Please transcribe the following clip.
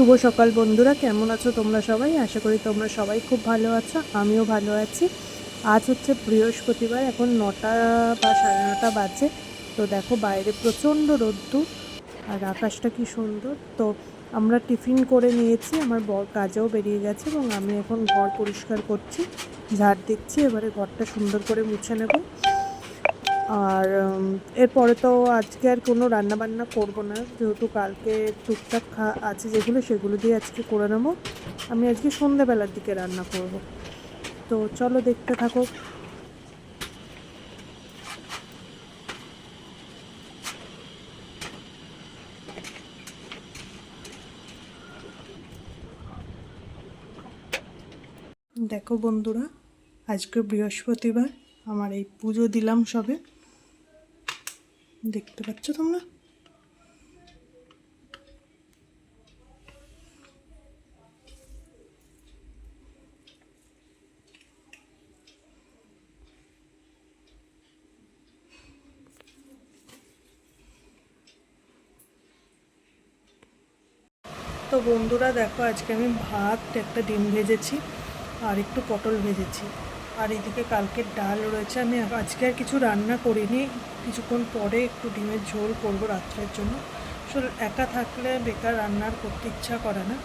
শুভ সকাল বন্ধুরা, কেমন আছো তোমরা সবাই? আশা করি তোমরা সবাই খুব ভালো আছো, আমিও ভালো আছি। আজ হচ্ছে বৃহস্পতিবার, এখন নটা বা সাড়ে নটা বাজে। তো দেখো, বাইরে প্রচণ্ড রোদ্দুর আর আকাশটা কি সুন্দর। তো আমরা টিফিন করে নিয়েছি, আমার বর কাজেও বেরিয়ে গেছে এবং আমি এখন ঘর পরিষ্কার করছি, ঝাড় দিচ্ছি, এবারে ঘরটা সুন্দর করে মুছে নেব। আর এরপরে তো আজকে আর কোনো রান্না বান্না করব না। যেহেতু কালকে টুকটাক খা, আছে যেগুলো, সেগুলো দিয়ে আজকে করে নেব। আমি আজকে সন্ধ্যেবেলার দিকে রান্না করব। তো চলো দেখতে থাকো। দেখো বন্ধুরা, আজকে বৃহস্পতিবার, আমার এই পুজো দিলাম সবে। দেখতে পাচ্ছ তোমরা? তো বন্ধুরা, দেখো, আজকে আমি ভাত, একটা ডিম ভেজেছি আর একটু পটল ভেজেছি। আর এদিকে কালকের ডাল রয়েছে, আমি আজকে আর কিছু রান্না করিনি। কিছুক্ষণ পরে একটু ডিমের ঝোল করব রাত্রের জন্য। আসলে একা থাকলে বেকার রান্নার করতে ইচ্ছা করে না।